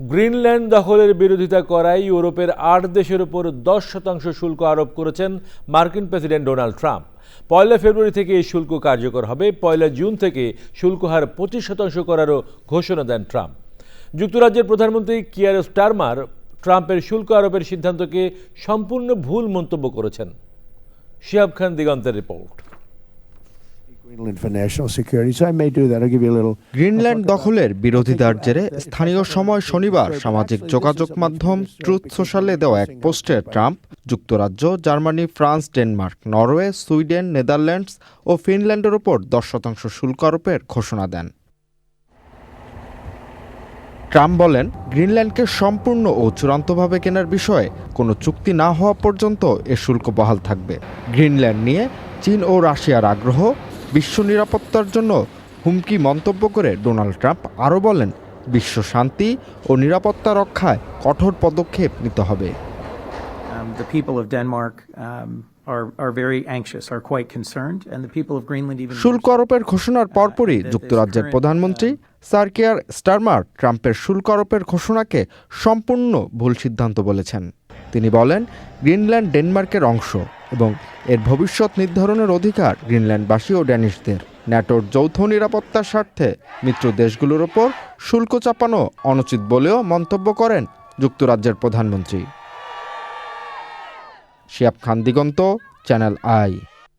Greenland দখলের বিরোধিতা করায় ইউরোপের আট দেশের উপর দশ শতাংশ শুল্ক আরোপ করেছেন মার্কিন প্রেসিডেন্ট ডোনাল্ড ট্রাম্প। পয়লা ফেব্রুয়ারি থেকে এই শুল্ক কার্যকর হবে। পয়লা জুন থেকে শুল্ক হার পঁচিশ শতাংশ করারও ঘোষণা দেন ট্রাম্প। যুক্তরাজ্যের প্রধানমন্ত্রী কিয়ার স্টারমার ট্রাম্পের শুল্ক আরোপের সিদ্ধান্তকে সম্পূর্ণ ভুল মন্তব্য করেছেন। শিহাব খান দিগন্তের রিপোর্ট। গ্রিনল্যান্ড দখলের বিরোধিতার জেরে স্থানীয় সময় শনিবার সামাজিক যোগাযোগ মাধ্যম ট্রুথ সোশ্যালে দেওয়া এক পোস্টে ট্রাম্প যুক্তরাজ্য Germany France Denmark Norway Sweden Netherlands ও ফিনল্যান্ডের ওপর দশ শতাংশ শুল্ক আরোপের ঘোষণা দেন। ট্রাম্প বলেন গ্রিনল্যান্ডকে সম্পূর্ণ ও চূড়ান্তভাবে কেনার বিষয়ে কোনো চুক্তি না হওয়া পর্যন্ত এ শুল্ক বহাল থাকবে। গ্রিনল্যান্ড নিয়ে চীন ও রাশিয়ার আগ্রহ বিশ্ব নিরাপত্তার জন্য হুমকি মন্তব্য করে ডোনাল্ড ট্রাম্প আরও বলেন বিশ্ব শান্তি ও নিরাপত্তা রক্ষায় কঠোর পদক্ষেপ নিতে হবে। Um, the people of Denmark um, শুল্ক আরোপের ঘোষণার পরপরই Uh, যুক্তরাজ্যের current, প্রধানমন্ত্রী সার্কিয়ার স্টারমার ট্রাম্পের শুল্ক আরোপের ঘোষণাকে সম্পূর্ণ ভুল সিদ্ধান্ত বলেছেন। তিনি বলেন, গ্রিনল্যান্ড ডেনমার্কের অংশ এবং এর ভবিষ্যৎ নির্ধারণের অধিকার গ্রিনল্যান্ডবাসী ও ড্যানিশদের। ন্যাটোর যৌথ নিরাপত্তার স্বার্থে মিত্র দেশগুলোর ওপর শুল্ক চাপানো অনুচিত বলেও মন্তব্য করেন যুক্তরাজ্যের প্রধানমন্ত্রী। Shiab Khan Diganta, channel I.